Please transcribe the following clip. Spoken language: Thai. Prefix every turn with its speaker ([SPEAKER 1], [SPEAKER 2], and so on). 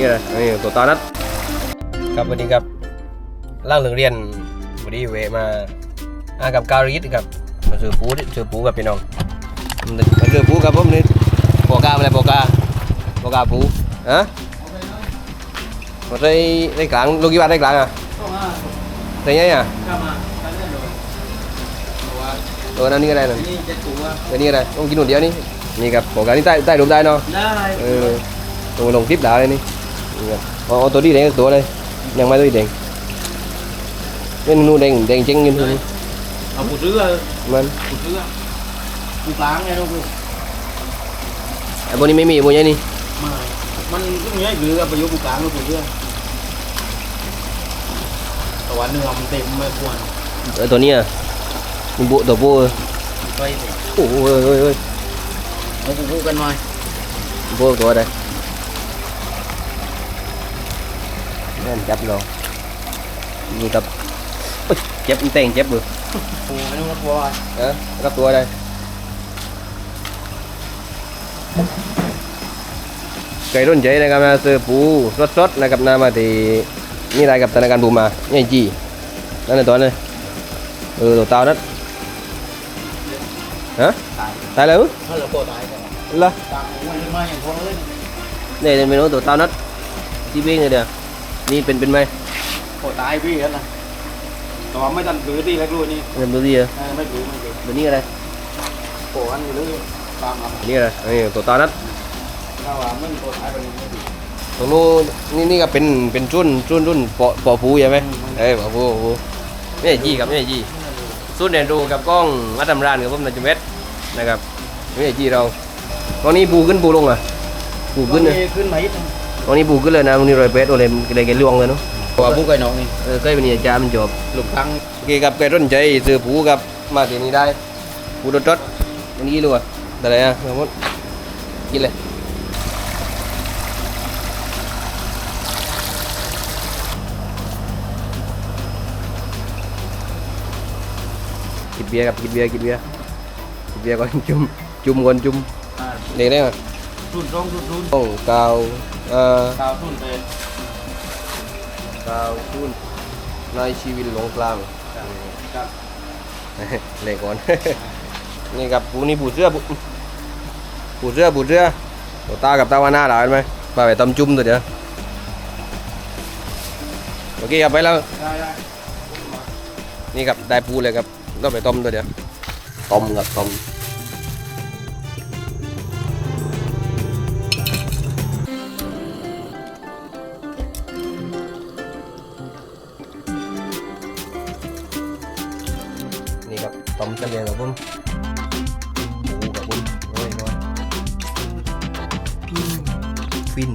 [SPEAKER 1] นี่เลยนี่ตัวตานัดครับวันนี้ครับล่างเรื่องเรียนวันนี้เวะมาอากับการีดครับมาซื้อปูดิซื้อปูกับพี่น้องมาซื้อปูกับผมนี่ปอกาอะไรปอกาปอกาปูฮะมาใส่ในกลางลูกกี่บาทในกลางอะใส่ยังไงอะตัวนั้นนี่ก็ได้นั่น
[SPEAKER 2] นี่จะถูกว่า
[SPEAKER 1] ตัวนี้อะไรต้องกินหนุนเดียวนี่นี่ครับปอกานี่ใต้ใต้รูปได้เนาะ
[SPEAKER 2] ได้
[SPEAKER 1] เออตัวลงคลิปด่าเลยนี่ นี่ครับเอาเอาตัวนี้แดงตัวเลยยังไม่ตัวนี้แดงเป็นนูแดงแดงเจ๊งเงินตัวนี้
[SPEAKER 2] เอาปูเรือ
[SPEAKER 1] มัน
[SPEAKER 2] ปูเรือปูกลางไงลูก
[SPEAKER 1] ไอ้พวกนี้ไม่มีพวกนี้นี่
[SPEAKER 2] มามันก็มีไอ้เรือประโยชน์ปูกลางลูกปูเรือแต่ว่าเนื้อมันเต็มไม่ควร
[SPEAKER 1] เออตัวนี้อะมันบุตัวปู
[SPEAKER 2] ไป
[SPEAKER 1] โอ้โหเฮ้ยเฮ้ยเฮ้ย
[SPEAKER 2] เอาปูกันหน่อย
[SPEAKER 1] ปูตัวอะไร นั่นจับเรานี่ครับโอ๊ยเจ็บมันแต่งเจ็บมือ
[SPEAKER 2] ปูไม่ต้องรับวอย
[SPEAKER 1] เออรับตัวได้ไก่ร่นใจนะครับมาซื้อปูสดๆนะครับนามาที่นี่ได้กับธนาคารบูมาเนี่ยจีนั่นในตัวนี้เออตัวเตานั้นฮะ
[SPEAKER 2] ตาย
[SPEAKER 1] ตายแล้ว
[SPEAKER 2] ถ้าเราโคตายกัน
[SPEAKER 1] เหรอ
[SPEAKER 2] ตามมันมาอย่างพวกเลย
[SPEAKER 1] เนี่ยเป็นเมนูตัวเตานัดที่เบ้งเลยเดียว นี่เป็นเป็นไหม
[SPEAKER 2] โคตายพี่กันนะแต่ว่าไม่ทันถือที่เล็กลูกนี่
[SPEAKER 1] เป็นตัวนี้เหรอ
[SPEAKER 2] ไม่ถือไม่ถือ
[SPEAKER 1] ตัวนี้อะไร
[SPEAKER 2] โคอันอยู่เลยตามมา
[SPEAKER 1] ตัวนี้อะไรนี่ตัวเตานัด
[SPEAKER 2] ถ้าว่าไม่โคตายไปไม่ถือ
[SPEAKER 1] ตรงนู้นนี่นี่ก็เป็นเป็นรุ่นรุ่นรุ่นปอปอผูใช่ไหมเอ้ยปอผูปอผูไม่ใช่จีครับไม่ใช่จีสุดเด่นดูกับกล้องมัดตำรานกับผมนาจเม็ดนะครับไม่ใช่จีเราตอนนี้ปูขึ้นปูลงอะปูขึ้นเลย
[SPEAKER 2] ขึ้นมาอี ก
[SPEAKER 1] ตอนนี้ปูขึ้นเลยนะตรงนี้รอยเป็ดโอ้เลยเลยแกล่วงเลยเนาะ
[SPEAKER 2] ว่าผู้ไก่น้องนี่
[SPEAKER 1] เออเคยเป็นอาจารย์มันจบ
[SPEAKER 2] ลูกทั้ง
[SPEAKER 1] โอเคครับแกร่นใจซื้อปูกับมาที่นี่ได้ปูรสรสอันนี้รู้อะอะไรอะสมมติกินเลยกินเบียร์กับกินเบียร์กินเบียร์กินเบียร์ก่อนจุ่มจุ่มก่อนจุ่มเด็กได้ไหม
[SPEAKER 2] รุ่นร้องรุ่นรุ่น
[SPEAKER 1] ต้องกาวเอ่อ
[SPEAKER 2] ดาวรุ่นเป็น
[SPEAKER 1] กาวทุ่นในชีวิตหลงกลาง
[SPEAKER 2] ครับ
[SPEAKER 1] เลยก่อน นี่กับปูนี่ปูเสื้อปูปูเสื้อปูเสื้อตัวตากับตาวานาหลายไหมมาไปตำจุ่มตัวเดียวโอเคครับไปแล้ว
[SPEAKER 2] ได้ได้
[SPEAKER 1] นี่ครับได้ปูเลยครับต้องไปต้มตัวเดียวต้มครับต้ม นี่ครับต้มเฉลี่ยครับผมปูกับผมโอ้ยก่อนฟิน